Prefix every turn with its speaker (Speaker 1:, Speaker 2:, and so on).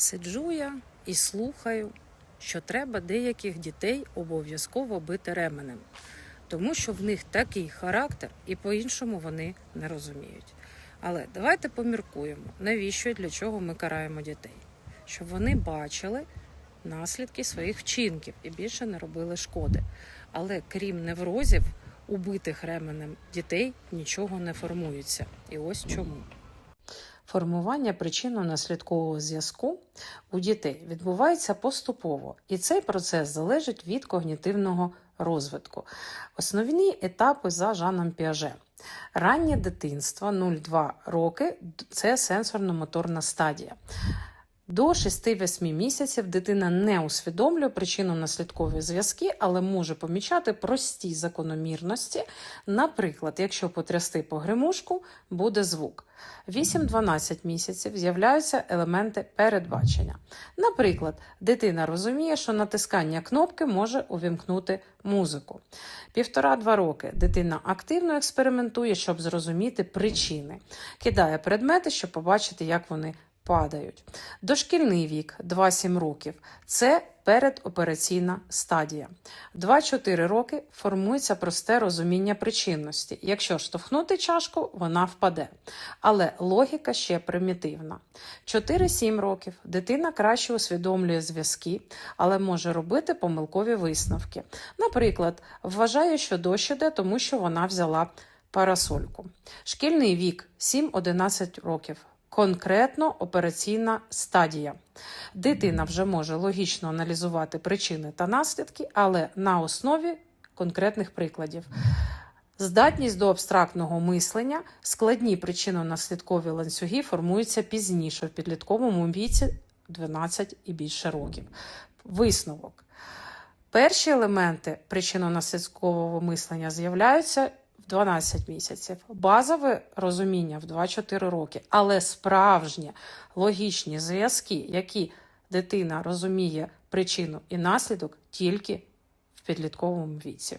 Speaker 1: Сиджу я і слухаю, що треба деяких дітей обов'язково бити ременем, тому що в них такий характер, і по-іншому вони не розуміють. Але давайте поміркуємо, навіщо і для чого ми караємо дітей, щоб вони бачили наслідки своїх вчинків і більше не робили шкоди. Але крім неврозів, убитих ременем дітей нічого не формується. І ось чому. Формування причинно-наслідкового зв'язку у дітей відбувається поступово, і цей процес залежить від когнітивного розвитку. Основні етапи за Жаном Піаже. Раннє дитинство 0-2 роки це сенсорно-моторна стадія. До 6-8 місяців дитина не усвідомлює причинно-наслідкові зв'язки, але може помічати прості закономірності. Наприклад, якщо потрясти погремушку, буде звук. 8-12 місяців з'являються елементи передбачення. Наприклад, дитина розуміє, що натискання кнопки може увімкнути музику. Півтора-два роки дитина активно експериментує, щоб зрозуміти причини, кидає предмети, щоб побачити, як вони падають. Дошкільний вік 2-7 років це передопераційна стадія. 2-4 роки формується просте розуміння причинності. Якщо штовхнути чашку, вона впаде. Але логіка ще примітивна. 4-7 років дитина краще усвідомлює зв'язки, але може робити помилкові висновки. Наприклад, вважає, що дощ іде, тому що вона взяла парасольку. Шкільний вік 7-11 років конкретно операційна стадія. Дитина вже може логічно аналізувати причини та наслідки, але на основі конкретних прикладів. Здатність до абстрактного мислення, складні причинно-наслідкові ланцюги формуються пізніше в підлітковому віці 12 і більше років. Висновок. Перші елементи причинно-наслідкового мислення з'являються в 12 місяців, базове розуміння в 2-4 роки, але справжні логічні зв'язки, які дитина розуміє причину і наслідок тільки в підлітковому віці.